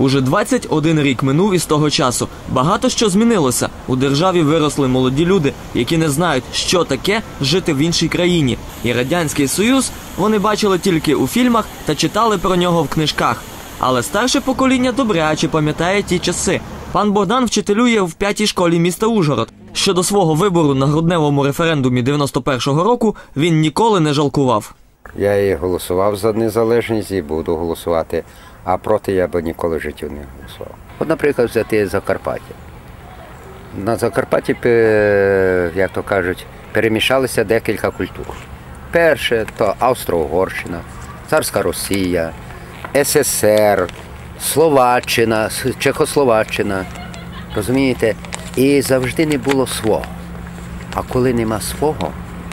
Уже 21 рік минув із того часу. Багато що змінилося. У державі виросли молоді люди, які не знають, що таке жити в іншій країні. І радянський союз вони бачили тільки у фільмах та читали про нього в книжках. Але старше покоління добряче пам'ятає ті часи. Пан Богдан вчителює в п'ятій школі міста Ужгород. Щодо свого вибору на грудневому референдумі 91-го року він ніколи не жалкував. Я і голосував за незалежність і буду голосувати, а проти я би ніколи в не голосував. От, наприклад, взяти Закарпаття. На Закарпатті, як то кажуть, перемішалися декілька культур. Перше то Австро-Угорщина, Царська Росія, СССР, Словаччина, Чехословаччина. Розумієте? І завжди не було свого. А коли нема свого,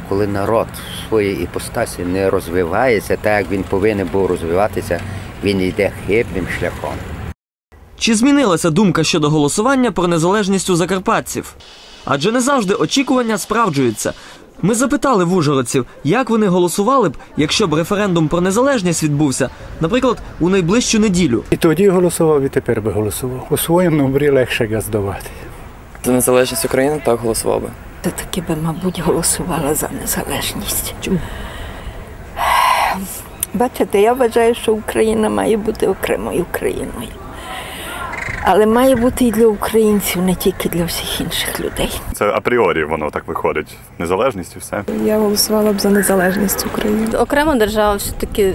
коли народ в своїй іпостасі не розвивається так, як він повинен був розвиватися, він йде хибним шляхом. Чи змінилася думка щодо голосування про незалежність у закарпатців? Адже не завжди очікування справджуються. Ми запитали в ужгородців, як вони голосували б, якщо б референдум про незалежність відбувся, наприклад, у найближчу неділю. І тоді голосував, і тепер би голосував. У своєму номері легше газдувати. За незалежність України так голосував би. Та таки би, мабуть, голосувала за незалежність. Чому? Бачите, я вважаю, що Україна має бути окремою країною. Але має бути і для українців, не тільки для всіх інших людей. Це апріорі воно так виходить. Незалежність і все. Я голосувала б за незалежність України. окрема держава все-таки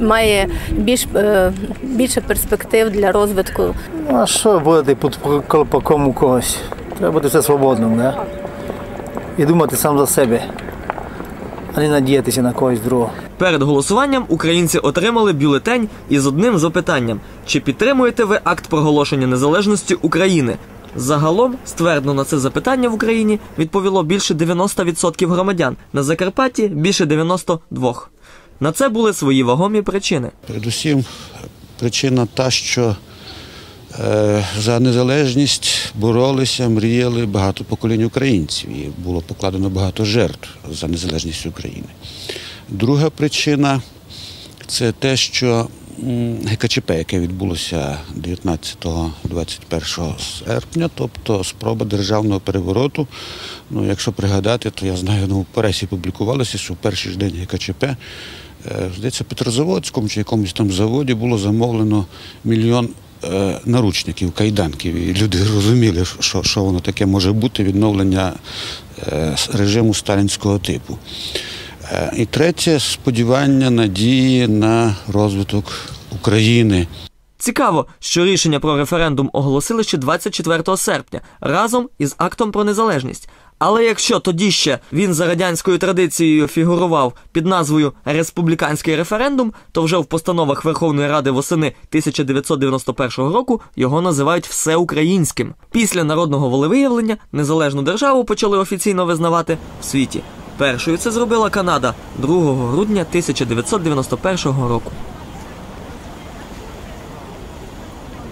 має більш, е, більше перспектив для розвитку. Ну, а що бути під колпаком у когось? Треба бути все свободним, да? І думати сам за себе, а не надіятися на когось другого. Перед голосуванням українці отримали бюлетень із одним запитанням: чи підтримуєте ви акт проголошення незалежності України? Загалом, ствердно на це запитання в Україні відповіло більше 90% громадян, на Закарпатті більше 92%. На це були свої вагомі причини. Передусім, причина та, що за незалежність боролися, мріяли багато поколінь українців, і було покладено багато жертв за незалежність України. Друга причина це те, що ГКЧП, яке відбулося 19-21 серпня, тобто спроба державного перевороту. Ну, якщо пригадати, то я знаю, ну, в пресі публікувалося, що в перший ж день ГКЧП Е, Здається, Петрозаводському чи якомусь там заводі було замовлено мільйон е, наручників, кайданків. І люди розуміли, що, що воно таке може бути відновлення е, режиму сталінського типу. Е, і третє сподівання, надії на розвиток України. Цікаво, що рішення про референдум оголосили ще 24 серпня разом із актом про незалежність. Але якщо тоді ще він за радянською традицією фігурував під назвою Республіканський референдум, то вже в постановах Верховної Ради восени 1991 року його називають всеукраїнським. Після народного волевиявлення незалежну державу почали офіційно визнавати в світі. Першою це зробила Канада 2 грудня 1991 року.